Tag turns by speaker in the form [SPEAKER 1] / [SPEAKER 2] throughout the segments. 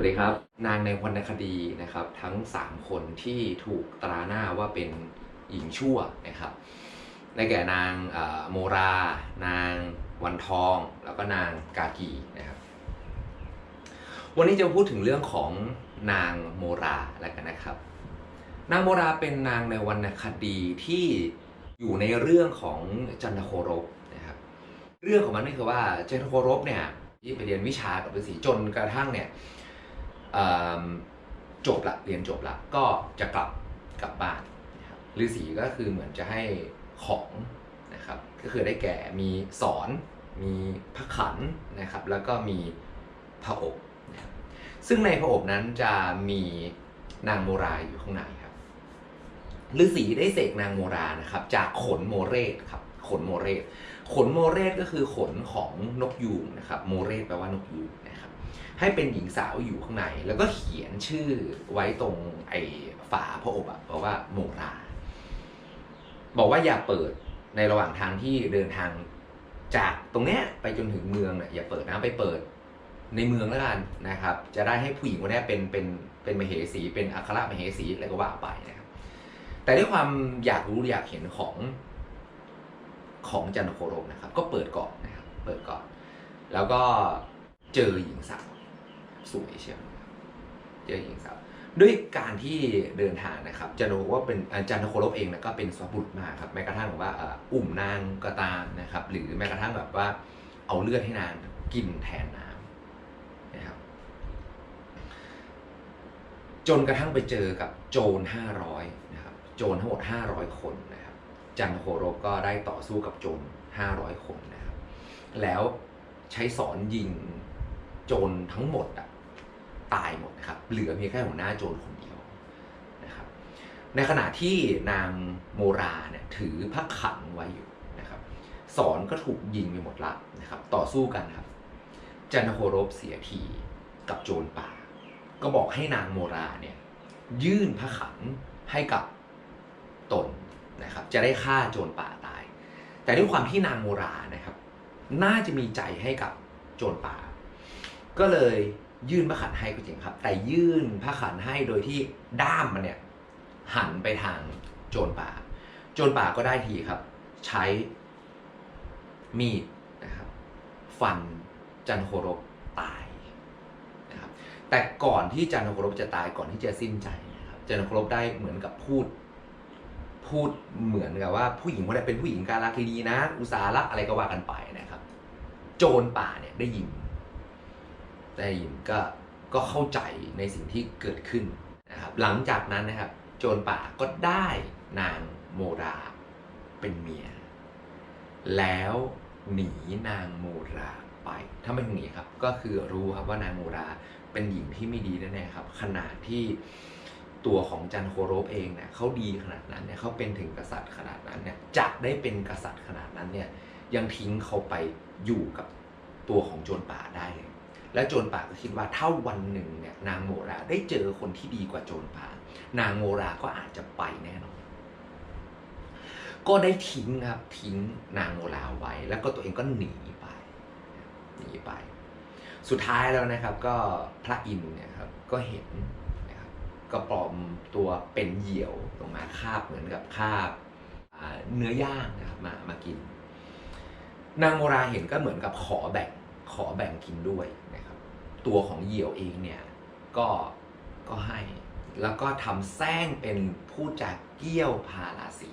[SPEAKER 1] วัสดีครับ นางในวรรณคดีนะครับทั้ง 3 คนที่ถูกตราหน้าว่าเป็นหญิงชั่วนะครับได้แก่นางโมรา นางวันทอง แล้วก็นางกากีนะครับวันนี้จะพูดถึงเรื่องของนางโมราแล้วกันนะครับ นางโมราเป็นนางในวรรณคดีที่อยู่ในเรื่องของจันทโครบนะครับเรื่องของมันนี่คือว่าจันทโครบเนี่ยที่ไปเรียนวิชากับฤาษีจนกระทั่งเนี่ย จบละเรียนจบละก็จะกลับกลับบ้านนะครับฤาษีก็คือเหมือนจะให้ของนะครับก็คือได้แก่มีสอนมีพระขันนะครับ แล้วก็มีพระอบนะครับซึ่งในพระอบนั้นจะมีนางโมราอยู่ข้างในครับฤาษีได้เสกนางโมรานะครับ จากขนโมเรศครับขนโมเรศขนโมเรศก็คือขนของนกยูงนะครับ โมเรศแปลว่านกยูงนะครับ ให้เป็นหญิงสาวอยู่ข้างใน แล้วก็เขียนชื่อไว้ตรงไอ้ฝาพระอบอะบอกว่าโมรา บอกว่าอย่าเปิดในระหว่างทางที่เดินทางจากตรงเนี้ยไปจนถึงเมืองเนี่ยอย่าเปิดนะไปเปิดในเมืองแล้วกันนะครับ จะได้ให้ผู้หญิงคนนี้เป็นเป็นเป็นมเหสีเป็นอัครมเหสีอะไรก็ว่าไปนะครับแต่ด้วยความอยากรู้อยากเห็นของของจันโครบนะครับ ก็เปิดก่อนนะครับ เปิดก่อน แล้วก็ เจอหญิงสาวสวยเชียวเจอหญิงสาวด้วยการที่เดินทางนะครับจันทโครบว่าเป็นจันทโครบเองนะก็เป็นสวบุตรมากครับแม้กระทั่งแบบว่าอุ่มนางก็ตามนะครับ หรือแม้กระทั่งแบบว่าเอาเลือดให้นางกินแทนน้ำนะครับจนกระทั่งไปเจอกับโจรห้าร้อยนะครับโจรทั้งหมดห้าร้อยคนนะครับ จันทโครบก็ได้ต่อสู้กับโจรห้าร้อยคนนะครับ แล้วใช้สอนยิง โจรทั้งหมดอะตายหมดนะครับเหลือเพียงแค่หัวหน้าโจรคนเดียวนะครับในขณะที่นางโมราเนี่ยถือพระขันไว้อยู่นะครับสอนก็ถูกยิงไปหมดละนะครับต่อสู้กันครับจันโครบเสียทีกับโจรป่า ก็บอกให้นางโมราเนี่ยยื่นพระขันให้กับตนนะครับจะได้ฆ่าโจรป่าตาย แต่ด้วยความที่นางโมรานะครับ น่าจะมีใจให้กับโจรป่า ก็เลยยื่นพระขันให้ก็จริงครับ แต่ยื่นพระขันให้โดยที่ด้ามมันเนี่ยหันไปทางโจรป่า โจรป่าก็ได้ทีครับ ใช้มีดนะครับฟันจันโครบตายนะครับแต่ก่อนที่จันโครบจะตายก่อนที่จะสิ้นใจนะครับจันโครบได้เหมือนกับพูด พูดเหมือนกับว่าผู้หญิงคนนี้เป็นผู้หญิงการรักดีนะ อุตสาหรักอะไรก็ว่ากันไปนะครับ โจรป่าเนี่ยได้ยิน ได้ยินก็ก็เข้าใจในสิ่งที่เกิดขึ้นนะครับหลังจากนั้นนะครับ โจรป่าก็ได้นางโมราเป็นเมีย แล้วหนีนางโมราไปถ้าไม่หนีครับก็คือรู้ครับว่านางโมราเป็นหญิงที่ไม่ดีแน่ๆครับ ขนาดที่ตัวของจันโคโรบเองเนี่ยเขาดีขนาดนั้นเนี่ยเขาเป็นถึงกษัตริย์ขนาดนั้นเนี่ยจะได้เป็นกษัตริย์ขนาดนั้นเนี่ยยังทิ้งเขาไปอยู่กับตัวของโจรป่าได้เลย และโจรป่าก็คิดว่าถ้าวันหนึ่งเนี่ยนางโมราได้เจอคนที่ดีกว่าโจรป่านางโมราก็อาจจะไปแน่นอน ก็ได้ทิ้งครับทิ้งนางโมราไว้ แล้วก็ตัวเองก็หนีไปหนีไป สุดท้ายแล้วนะครับก็พระอินทร์เนี่ยครับก็เห็นนะครับก็ปลอมตัวเป็นเหยี่ยวลงมาคาบเหมือนกับคาบเนื้อย่างนะครับมามากิน นางโมราเห็นก็เหมือนกับขอแบ่ง ขอแบ่งกินด้วยนะครับ ตัวของเหยี่ยวเองเนี่ยก็ก็ให้แล้วก็ทำแซงเป็นผู้จากเกี้ยวพาราสี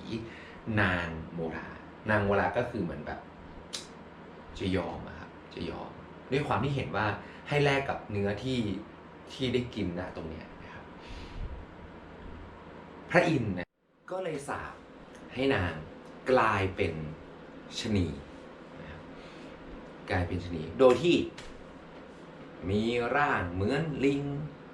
[SPEAKER 1] นางโมรานางโมราก็คือเหมือนแบบจะยอมครับจะยอม ด้วยความที่เห็นว่าให้แลกกับเนื้อที่ที่ได้กินนะตรงเนี้ยนะครับ พระอินทร์ก็เลยสาปให้นางกลายเป็นชนี กลายเป็นชนีโดยที่มีร่างเหมือนลิง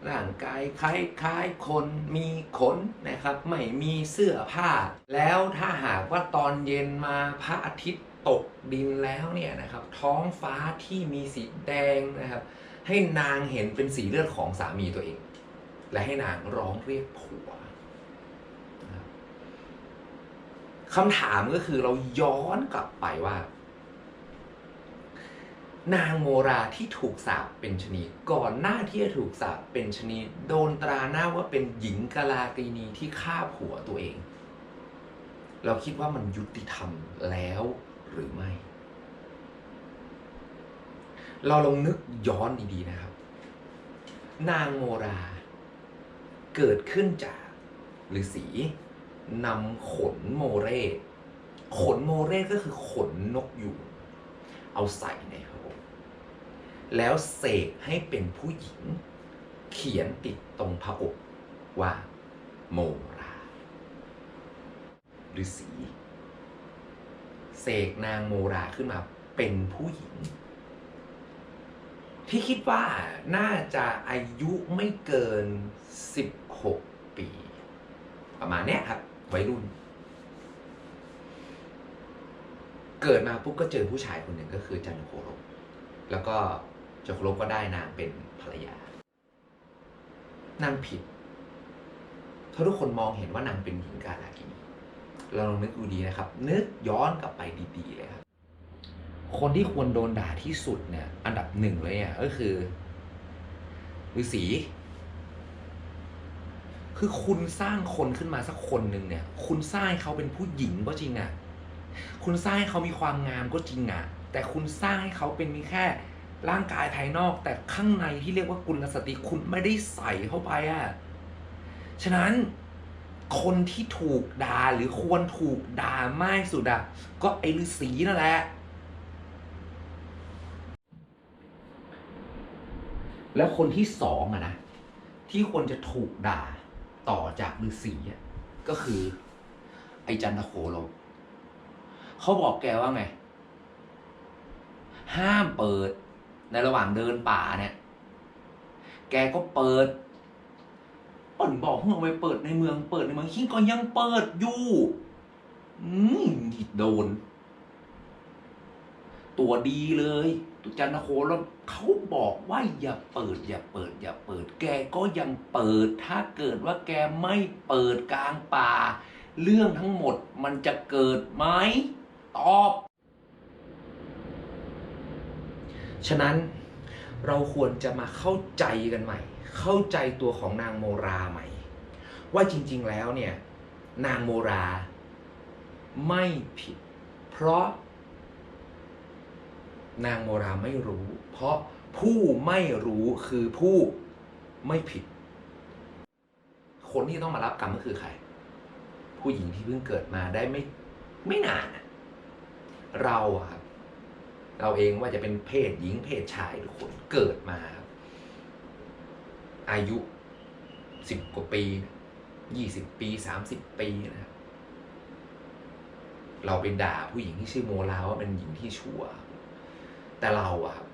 [SPEAKER 1] ร่างกายคล้ายคล้ายคนมีขนนะครับ ไม่มีเสื้อผ้า แล้วถ้าหากว่าตอนเย็นมาพระอาทิตย์ตกดินแล้วเนี่ยนะครับ ท้องฟ้าที่มีสีแดงนะครับ ให้นางเห็นเป็นสีเลือดของสามีตัวเอง และให้นางร้องเรียกผัวคำถามก็คือเราย้อนกลับไปว่า นางโมราที่ถูกสาปเป็นชนีก่อนหน้าที่จะถูกสาปเป็นชนีโดนตราหน้าว่าเป็นหญิงกาลากีนีที่ฆ่าผัวตัวเอง เราคิดว่ามันยุติธรรมแล้วหรือไม่ เราลองนึกย้อนดีๆนะครับ นางโมรา เกิดขึ้นจากฤาษีนำขนโมเรขนโมเรก็คือขนนกอยูงเอาใส่ใน แล้วเสกให้เป็นผู้หญิง เขียนติดตรงพระอบว่าโมราฤาษีเสกนางโมราขึ้นมาเป็นผู้หญิง ที่คิดว่าน่าจะอายุไม่เกิน 16 ปี ประมาณเนี้ยครับวัยรุ่น เกิดมาปุ๊บก็เจอผู้ชายคนหนึ่งก็คือจันโครบแล้วก็ จันทโครบก็ได้นางเป็นภรรยานางผิดเพราทุกคนมองเห็นว่านางเป็นหญิงกาลากินีเราลองนึกดูดีนะครับ นึกย้อนกลับไปดีๆเลยครับ คนที่ควรโดนด่าที่สุดเนี่ย อันดับหนึ่งเลยอะก็คือฤาษีคือคุณสร้างคนขึ้นมาสักคนหนึ่งเนี่ย คุณสร้างเขาเป็นผู้หญิงก็จริงอะ คุณสร้างให้เขามีความงามก็จริงอะ แต่คุณสร้างให้เขาเป็นมีแค่ ร่างกายภายนอก แต่ข้างในที่เรียกว่ากุลสตรีคุณไม่ได้ใส่เข้าไปอะฉะนั้นคนที่ถูกด่าหรือควรถูกด่ามากที่สุดอะก็ไอ้ฤาษีนั่นแหละ แล้วคนที่สองอะนะ ที่ควรจะถูกด่าต่อจากฤาษีอะก็คือ ไอ้จันทโคโลเขาบอกแกว่าไง ห้ามเปิด ในระหว่างเดินป่าเนี่ย แกก็เปิดป่นบอกเมื่งอไปเปิดในเมืองเปิดในเมืองขิงก็ยังเปิดอยู่อืมโดน ตัวดีเลยตุจันทโคแล้วเขาบอกว่าอย่าเปิด อย่าเปิด อย่าเปิด แกก็ยังเปิด ถ้าเกิดว่าแกไม่เปิดกลางป่า เรื่องทั้งหมดมันจะเกิดไหมตอบ ฉะนั้นเราควรจะมาเข้าใจกันใหม่ เข้าใจตัวของนางโมราใหม่ ว่าจริงๆแล้วเนี่ยนางโมราไม่ผิด เพราะ นางโมราไม่รู้ เพราะผู้ไม่รู้คือผู้ไม่ผิด คนที่ต้องมารับกรรมก็คือใคร ผู้หญิงที่เพิ่งเกิดมาได้ไม่ไม่นานเราอะครับ เราเองว่าจะเป็นเพศหญิงเพศชายทุกคนเกิดมา อายุสิบกว่าปียี่สิบปีสามสิบปีนะครับเราไปด่าผู้หญิงที่ชื่อโมลาว่าเป็นหญิงที่ชั่ว แต่เราอะครับ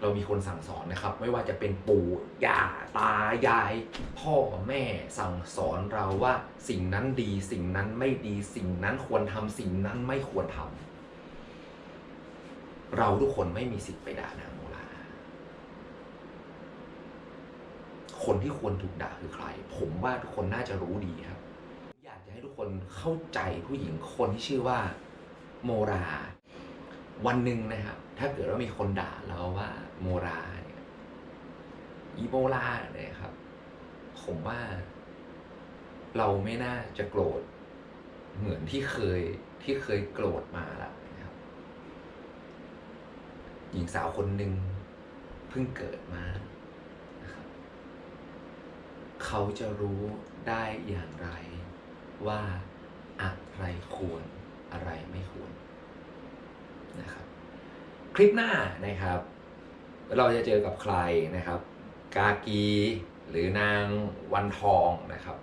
[SPEAKER 1] เรามีคนสั่งสอนนะครับ ไม่ว่าจะเป็นปู่ย่าตายาย พ่อแม่สั่งสอนเราว่าสิ่งนั้นดี สิ่งนั้นไม่ดีสิ่งนั้นควรทำสิ่งนั้นไม่ควรทำ เราทุกคนไม่มีสิทธิ์ไปด่านางโมลา คนที่ควรถูกด่าคือใคร ผมว่าทุกคนน่าจะรู้ดีครับ อยากจะให้ทุกคนเข้าใจผู้หญิงคนที่ชื่อว่า โมรา วันหนึ่งนะครับ ถ้าเกิดว่ามีคนด่าเราว่า โมราเนี่ยอีโมราเนี่ยครับ ผมว่า เราไม่น่าจะโกรธ เหมือนที่เคยที่เคยโกรธมาละ หญิงสาวคนหนึ่งเพิ่งเกิดมานะครับเขาจะรู้ได้อย่างไรว่าอะไรควรอะไรไม่ควรนะครับ คลิปหน้านะครับ เราจะเจอกับใครนะครับ กากีหรือนางวันทองนะครับ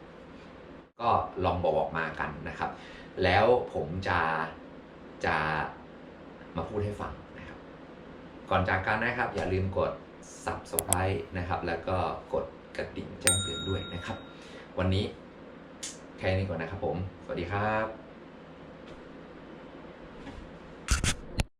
[SPEAKER 1] ก็ลองบอกบอกมากันนะครับ แล้วผมจะจะมาพูดให้ฟัง ก่อนจากกันนะครับ อย่าลืมกด subscribe นะครับ แล้วก็กดกระดิ่งแจ้งเตือนด้วยนะครับ วันนี้แค่นี้ก่อนนะครับผม สวัสดีครับ